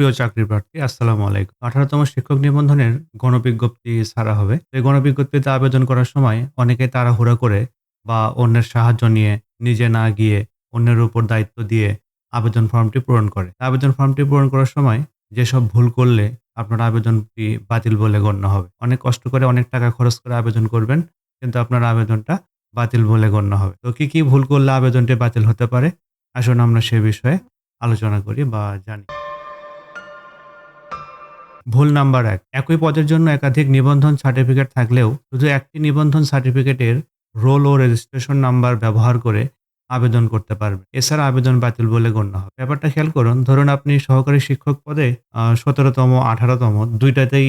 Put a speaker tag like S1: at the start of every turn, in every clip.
S1: সুপ্রিয় চাকরি প্রার্থী, আসসালামু আলাইকুম। আঠারোতম শিক্ষক নিবন্ধনের গণবিজ্ঞপ্তি ছাড়া হবে। এই গণবিজ্ঞপ্তিতে আবেদন করার সময় অনেকে তাড়াহুড়া করে বা অন্যের সাহায্য নিয়ে নিজে না গিয়ে অন্যের উপর দায়িত্ব দিয়ে আবেদন ফর্মটি পূরণ করে। আবেদন ফর্মটি পূরণ করার সময় যেসব ভুল করলে আপনার আবেদনটি বাতিল বলে গণ্য হবে। অনেক কষ্ট করে অনেক টাকা খরচ করে আবেদন করবেন, কিন্তু আপনার আবেদনটা বাতিল বলে গণ্য হবে। তো কি কি ভুল করলে আবেদনটি বাতিল হতে পারে? আসুন আমরা সে বিষয়ে আলোচনা করি বা জানি। ভুল নাম্বার এক। একই পদের জন্য একাধিক নিবন্ধন সার্টিফিকেট থাকলেও শুধু একটি নিবন্ধন সার্টিফিকেটের রোল ও রেজিস্ট্রেশন নাম্বার ব্যবহার করে আবেদন করতে পারবে। এছাড়া আবেদন বাতিল বলে গণ্য হবে। ব্যাপারটা খেয়াল করুন, ধরুন আপনি সহকারী শিক্ষক পদে সতেরোতম, আঠারোতম, দুইটাতেই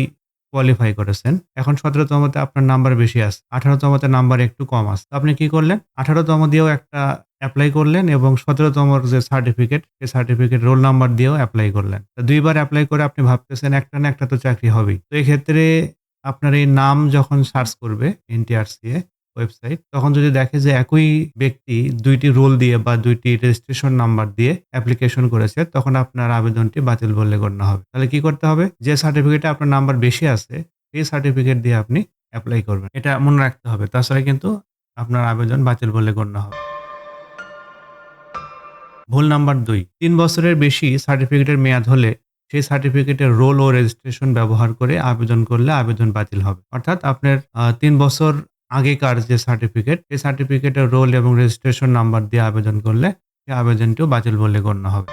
S1: কোয়ালিফাই করেছেন। এখন সতেরোতমতে আপনার নাম্বার বেশি আছে। আঠারোতমতে নাম্বার একটু কম আছে। আপনি কি করলেন? আঠারোতম দিয়েও একটা অ্যাপ্লাই করলেন এবং সতেরোতমর যে সার্টিফিকেট সেই সার্টিফিকেট রোল নাম্বার দিয়েও অ্যাপ্লাই করলেন। দুইবার অ্যাপ্লাই করে আপনি ভাবতেছেন একটা না একটা তো চাকরি হবেই। তো এক্ষেত্রে আপনার এই নাম যখন সার্চ করবে এনটিআরসি এ ওয়েবসাইট তখন যদি দেখে যে একই ব্যক্তি দুইটি রোল দিয়ে বা দুইটি রেজিস্ট্রেশন নাম্বার দিয়ে অ্যাপ্লিকেশন করেছে, তখন আপনার আবেদনটি বাতিল বললে গণ্য হবে। তাহলে কি করতে হবে? যে সার্টিফিকেটে আপনার নাম্বার বেশি আছে, সেই সার্টিফিকেট দিয়ে আপনি অ্যাপ্লাই করবেন। এটা মনে রাখতে হবে। তাছাড়া কিন্তু আপনার আবেদন বাতিল বলে গণ্য হবে। ভুল নাম্বার দুই। তিন বছরের বেশি সার্টিফিকেটের মেয়াদ হলে সেই সার্টিফিকেটের রোল ও রেজিস্ট্রেশন ব্যবহার করে আবেদন করলে আবেদন বাতিল হবে। অর্থাৎ আপনার তিন বছর আগেকার যে সার্টিফিকেট সেই সার্টিফিকেটের রোল এবং রেজিস্ট্রেশন নাম্বার দিয়ে আবেদন করলে সেই আবেদনটিও বাতিল বলে গণ্য হবে।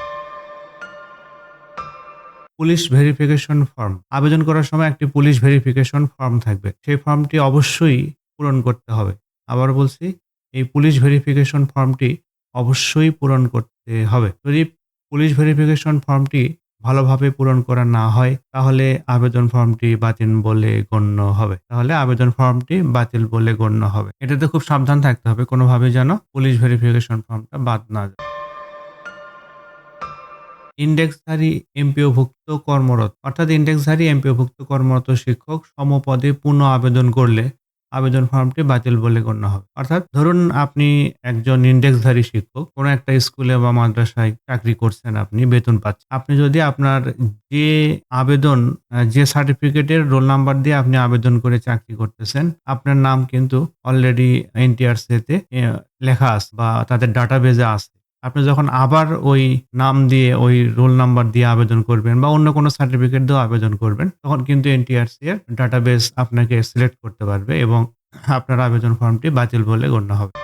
S1: পুলিশ ভেরিফিকেশন ফর্ম আবেদন করার সময় একটি পুলিশ ভেরিফিকেশন ফর্ম থাকবে। সেই ফর্মটি অবশ্যই পূরণ করতে হবে। আবার বলছি, এই পুলিশ ভেরিফিকেশন ফর্মটি অবশ্যই পূরণ করতে হবে। যদি পুলিশ ভেরিফিকেশন ফর্মটি ভালোভাবে পূরণ করা না হয়, তাহলে আবেদন ফর্মটি বাতিল বলে গণ্য হবে। তাহলে আবেদন ফর্মটি বাতিল বলে গণ্য হবে। এটাতে খুব সাবধান থাকতে হবে কোনোভাবে যেন পুলিশ ভেরিফিকেশন ফর্মটা বাদ না যায়। ইন্ডেক্সধারী এমপিওভুক্ত কর্মরত, অর্থাৎ ইন্ডেক্সধারী এমপিওভুক্ত কর্মরত শিক্ষক সমপদে পুনঃ আবেদন করলে আবেদন ফর্মটি বাতিল বলে গণ্য হবে। অর্থাৎ ধরুন আপনি একজন ইন্ডেক্সধারী শিক্ষক, কোনো একটা স্কুলে বা মাদ্রাসায় চাকরি করছেন আপনি, বেতন পাচ্ছেন। আপনি যদি আপনার যে আবেদন, যে সার্টিফিকেটের রোল নাম্বার দিয়ে আপনি আবেদন করে চাকরি করতেছেন, আপনার নাম কিন্তু অলরেডি এনটিআরসিতে লেখা আছে বা তাদের ডাটাবেজে আছে। আপনি যখন আবার ওই নাম দিয়ে ওই রোল নাম্বার দিয়ে আবেদন করবেন বা অন্য কোনো সার্টিফিকেট দিয়ে আবেদন করবেন, তখন কিন্তু এনটিআরসি এর ডাটাবেস আপনাকে সিলেক্ট করতে পারবে এবং আপনার আবেদন ফর্মটি বাতিল বলে গণ্য হবে।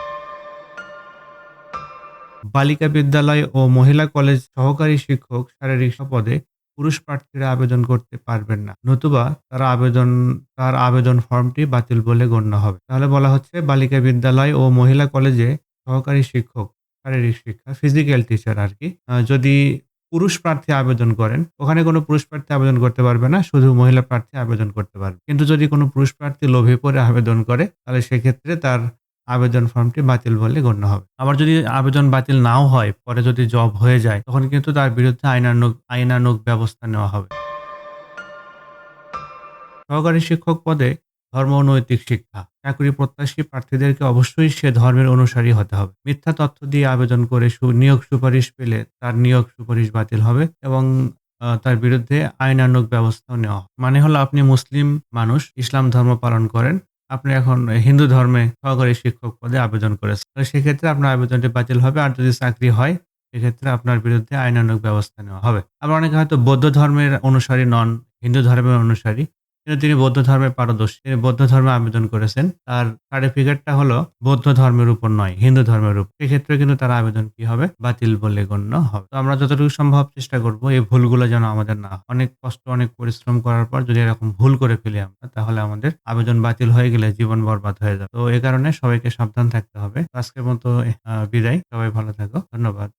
S1: বালিকা বিদ্যালয় ও মহিলা কলেজ সহকারী শিক্ষক শারীরিক পদে পুরুষ প্রার্থীরা আবেদন করতে পারবেন না, নতুবা তারা আবেদন, তার আবেদন ফর্মটি বাতিল বলে গণ্য হবে। তাহলে বলা হচ্ছে বালিকা বিদ্যালয় ও মহিলা কলেজে সহকারী শিক্ষক শারীরিক শিক্ষা ফিজিক্যাল টিচার আর কি। যদি পুরুষ প্রার্থী আবেদন করেন, ওখানে কোনো পুরুষ প্রার্থী আবেদন করতে পারবে না, শুধু মহিলা প্রার্থী আবেদন করতে পারবে। কিন্তু যদি কোনো পুরুষ প্রার্থী লোভে পড়ে আবেদন করে, তাহলে সেক্ষেত্রে তার আবেদন ফর্মটি বাতিল বলে গণ্য হবে। আবার যদি আবেদন বাতিল নাও হয়, পরে যদি জব হয়ে যায়, তখন কিন্তু তার বিরুদ্ধে আইনানুগ আইনানুগ ব্যবস্থা নেওয়া হবে। সহকারী শিক্ষক পদে ধর্ম নৈতিক শিক্ষা। চাকরি প্রত্যাশী প্রার্থীদেরকে অবশ্যই সে ধর্মের অনুসারী হতে হবে। মিথ্যা তথ্য দিয়ে আবেদন করে নিয়োগ সুপারিশ পেলে তার নিয়োগ সুপারিশ বাতিল হবে এবং তার বিরুদ্ধে আইনানুগ ব্যবস্থাও নেওয়া মানে হলো আপনি মুসলিম মানুষ, ইসলাম ধর্ম পালন করেন, আপনি এখন হিন্দু ধর্মে সহকারী শিক্ষক পদে আবেদন করেছেন। সেক্ষেত্রে আপনার আবেদনটি বাতিল হবে আর যদি চাকরি হয়, সেক্ষেত্রে আপনার বিরুদ্ধে আইনানুগ ব্যবস্থা নেওয়া হবে। আবার অনেকে হয়তো বৌদ্ধ ধর্মের অনুসারী নন, হিন্দু ধর্মের অনুসারী কিন্তু তিনি বৌদ্ধ ধর্মে পারদর্শী। তিনি বৌদ্ধ ধর্মে আবেদন করেছেন। তার সার্টিফিকেটটা হলো বৌদ্ধ ধর্মের উপর নয়, হিন্দু ধর্মের উপর। সেক্ষেত্রে কিন্তু তার আবেদন কি হবে? বাতিল বলে গণ্য হবে। তো আমরা যতটুকু সম্ভব চেষ্টা করব এই ভুলগুলো যেন আমাদের না অনেক কষ্ট, অনেক পরিশ্রম করার পর যদি এরকম ভুল করে ফেলি আমরা, তাহলে আমাদের আবেদন বাতিল হয়ে গেলে জীবন বরবাদ হয়ে যাবে। তো এই কারণে সবাইকে সাবধান থাকতে হবে। আজকের মতো বিদায়। সবাই ভালো থাকো। ধন্যবাদ।